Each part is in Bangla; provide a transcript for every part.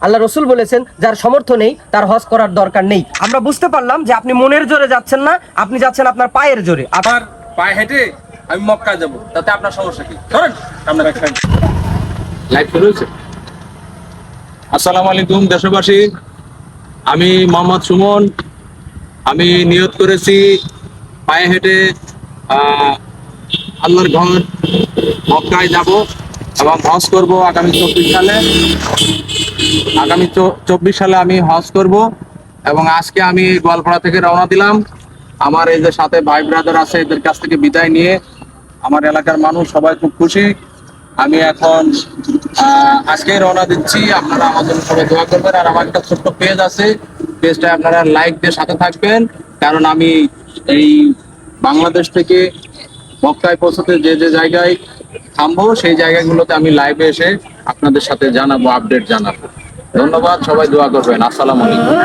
আল্লাহ রসুল বলেছেন যার সমর্থ নেই তার হজ করার দরকার নেই। আমরা বুঝতে পারলাম যে আপনি মনের জোরে যাচ্ছেন না আপনি যাচ্ছেন আপনার পায়ের জোরে। আপনার পায়ে হেঁটে আমি মক্কা যাব তাতে আপনার সমস্যা কি? ধরেন লাইভ শুরু হয়েছে? আসসালামু আলাইকুম দেশবাসী। আমি মোহাম্মদ সুমন। আমি নিয়ত করেছি পায়ে হেঁটে আহ, আল্লাহর ঘর মক্কায় যাব এবং হজ করব আগামী চব্বিশ সালে। আগামী চব্বিশ সালে আমি হজ করব এবং আজকে আমি গোয়ালপাড়া থেকে রওনা দিলাম। আমার এই যে সাথে ভাই ব্রাদার আছে, এদের কাছ থেকে বিদায় নিয়ে আমার এলাকার মানুষ সবাই খুব খুশি। আমি এখন আজকে রওনা দিচ্ছি। আপনারা আমার জন্য সবাই দোয়া করবেন। আর আমার একটা ছোট্ট পেজ আছে। পেজটা আপনারা লাইক দিয়ে সাথে থাকবেন। কারণ আমি এই বাংলাদেশ থেকে মক্কায় পৌঁছতে যে যে জায়গায় থামবো, সেই জায়গাগুলোতে আমি লাইভে এসে আপনাদের সাথে জানাব আপডেট জানাব। ধন্যবাদ সবাই দোয়া করবেন আসসালামু আলাইকুম।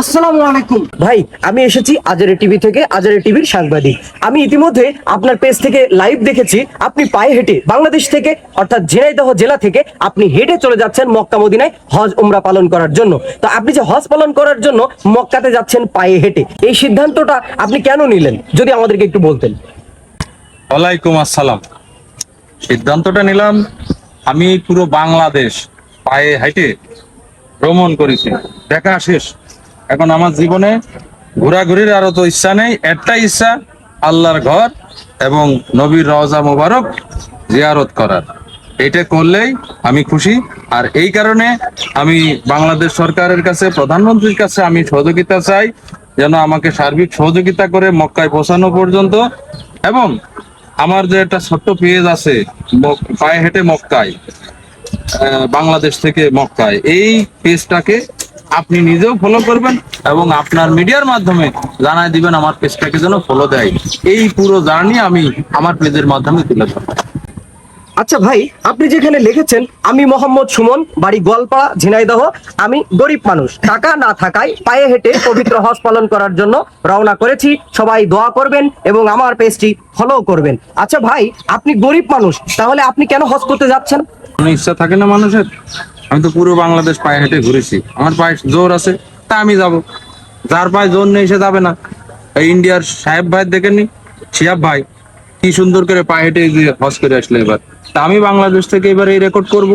আসসালামু আলাইকুম। ভাই আমি এসেছি আজারে টিভি থেকে আজারে টিভির সাংবাদিক। আমি ইতিমধ্যে আপনার পেজ থেকে লাইভ দেখেছি আপনি পায়ে হেঁটে বাংলাদেশ থেকে অর্থাৎ ঝিনাইদহ জেলা থেকে আপনি হেঁটে চলে যাচ্ছেন মক্কা মদিনায় হজ উমরা পালন করার জন্য। তো আপনি যে হজ পালন করার জন্য মক্কাতে যাচ্ছেন পায়ে হেঁটে এই সিদ্ধান্তটা আপনি কেন নিলেন? যদি আমাদেরকে একটু বলতেন। ওয়ালাইকুম আসসালাম। সিদ্ধান্তটা নিলাম আমি পুরো বাংলাদেশ পায়ে হাইটে ভ্রমণ করেছি। দেখা শেষ। এখন আমার জীবনে ঘোরাঘুরির আরও তো ইচ্ছা নেই। একটাই ইচ্ছা, আল্লাহর ঘর এবং নবীর রওজা মোবারক জিয়ারত করার। এটা করলেই আমি খুশি। আর এই কারণে আমি বাংলাদেশ সরকারের কাছে, প্রধানমন্ত্রীর কাছে আমি সহযোগিতা চাই, যেন আমাকে সার্বিক সহযোগিতা করে মক্কায় পৌঁছানো পর্যন্ত। এবং আমার যে একটা ছোট্ট পেজ আছে পায়ে হেঁটে মক্কায় বাংলাদেশ থেকে মক্কায়। এই পেজটাকে আপনি নিজেও ফলো করবেন এবং আপনার মিডিয়ার মাধ্যমে জানাই দিবেন, আমার পেজটাকে যেন ফলো দেয়। এই পুরো জার্নি আমি আমার পেজের মাধ্যমে তুলে ধরবো। আচ্ছা ভাই, আপনি যেখানে লিখেছেন, আমি মোহাম্মদ সুমন, বাড়ি গোয়ালপাড়া, ঝিনাইদহ, আমি গরিব মানুষ। টাকা না থাকায় পায়ে হেঁটে পবিত্র হজ পালন করার জন্য রওনা করেছি। সবাই দোয়া করবেন এবং আমার পেজটি ফলো করবেন। আচ্ছা ভাই, আপনি গরিব মানুষ, তাহলে আপনি কেন হজ করতে যাচ্ছেন? কোনো ইচ্ছা থাকে না মানুষের? আমি তো পুরো বাংলাদেশ পায়ে হেঁটে ঘুরেছি। আমার পায়ে জোর আছে, তা আমি যাব। যার পায়ে জোর নেই, সে যাবে না। এই ইন্ডিয়ার সাহেব ভাই দেখেননি? শিয়াব ভাই, কি সুন্দর করে পায়ে হেঁটে হজ করে আসলে এবার। তা আমি বাংলাদেশ থেকে এবারে রেকর্ড করব।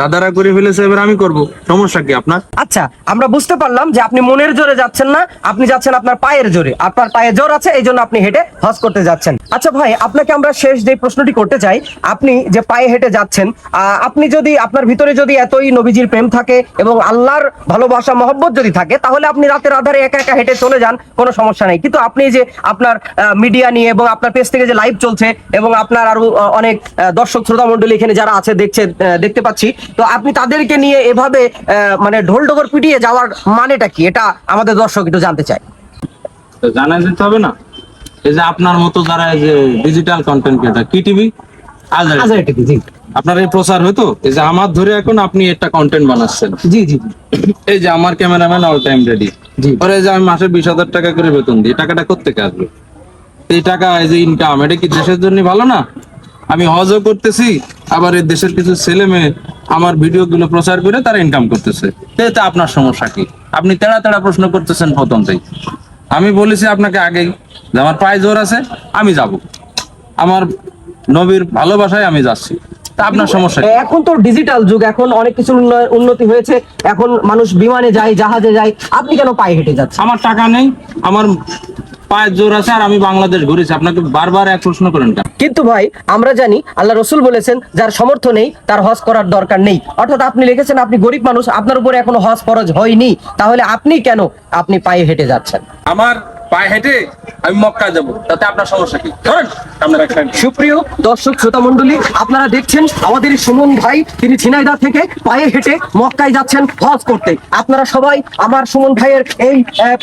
দাদারা করে ফেলেছে, এবার আমি করব। সমস্যা কি আপনার? আচ্ছা আমরা বুঝতে পারলাম যে আপনি মনের জোরে যাচ্ছেন না, আপনি যাচ্ছেন আপনার পায়ের জোরে। আপনার পায়ে আছে, এই জন্য আপনি হেঁটে হজ করতে যাচ্ছেন। আচ্ছা ভাই, আপনাকে আমরা শেষ যে প্রশ্নটি করতে চাই, আপনি যে পায়ে হেঁটে যাচ্ছেন আপনি যদি, আপনার ভিতরে যদি এতই নবীজির প্রেম থাকে এবং আল্লাহর ভালোবাসা, মহব্বত যদি থাকে, তাহলে আপনি রাতের আধারে একা একা হেঁটে চলে যান, কোনো সমস্যা নেই। কিন্তু আপনি যে আপনার মিডিয়া নিয়ে এবং আপনার পেজ থেকে যে লাইভ চলছে এবং আপনার আরও অনেক দর্শক শ্রোতা মন্ডলী এখানে যারা আছে, দেখছে দেখতে পাচ্ছি তো আপনি তাদেরকে নিয়ে এভাবে মানে ঢোল ডগর পিটিয়ে যাওয়ার মানেটা কি? এটা আমাদের দর্শক একটু জানতে চায়। তো জানা যেতে হবে না। এই যে আপনার মতো যারা এই যে ডিজিটাল কন্টেন্ট ক্রিয়েটার কি টিভি? আজ আজারে টিভি জি। আপনার এই প্রচার হয়তো এই যে আমার ধরে এখন আপনি একটা কন্টেন্ট বানাচ্ছেন। জি জি। এই যে আমার ক্যামেরাম্যান অল টাইম রেডি জি। পরে যে আমি মাসে বিশ হাজার টাকা করে বেতন দিই টাকাটা কোথেকে আসবে? এই টাকা এই যে ইনকাম এটা কি দেশের জন্য ভালো না? আমি হজও করতেছি আবার এই দেশের কিছু ছেলে মেয়ে আমার ভিডিও গুলো প্রচার করে তারা ইনকাম করতেছে। তো এতে আপনার সমস্যা কি? আপনি তেড়া তেড়া প্রশ্ন করতেছেন প্রথমতেই আমি বলেছি আপনাকে আগেই যে আমার পায়ে জোর আছে আমি যাব। আমার নবীর ভালোবাসায় আমি যাচ্ছি। তা আপনার সমস্যা এখন তো ডিজিটাল যুগ এখন অনেক কিছু উন্নতি হয়েছে। এখন মানুষ বিমানে যায় জাহাজে যায়। আপনি কেন পায়ে হেঁটে যাচ্ছেন? আমার টাকা নেই আমার পায়ের জোর আছে আর আমি বাংলাদেশ ঘুরেছি। আপনাকে বারবার এক প্রশ্ন করেন কেন? কিন্তু ভাই আমরা জানি আল্লাহ রসুল বলেছেন যার সমর্থ নেই তার হজ করার দরকার নেই। অর্থাৎ আপনি লিখেছেন আপনি গরিব মানুষ আপনার উপরে এখনও হজ ফরজ হয়নি। তাহলে আপনি কেন আপনি পায়ে হেঁটে যাচ্ছেন? আমার পায়ে হেঁটে আমি মক্কা যাব। তাতে আপনার সমস্যা কি? ধরেন সুপ্রিয় দর্শক, শ্রোতা মন্ডলী আপনারা দেখছেন আমাদের সুমন ভাই, তিনি ঝিনাইদহ থেকে পায়ে হেঁটে মক্কায় যাচ্ছেন হজ করতে। আপনারা সবাই আমার সুমন ভাইয়ের এই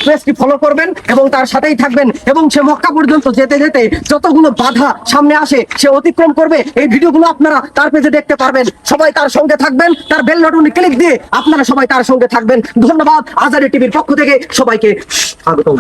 প্রেসটি ফলো করবেন এবং তার সাথেই থাকবেন এবং সে মক্কা পর্যন্ত যেতে যেতে যতগুলো বাধা সামনে আসে, সে অতিক্রম করবে। এই ভিডিওগুলো আপনারা তার পেজে দেখতে পারবেন। সবাই তার সঙ্গে থাকবেন, তার বেল নটুনি ক্লিক দিয়ে আপনারা সবাই তার সঙ্গে থাকবেন। ধন্যবাদ, আজারি টিভির পক্ষ থেকে সবাইকে স্বাগতম।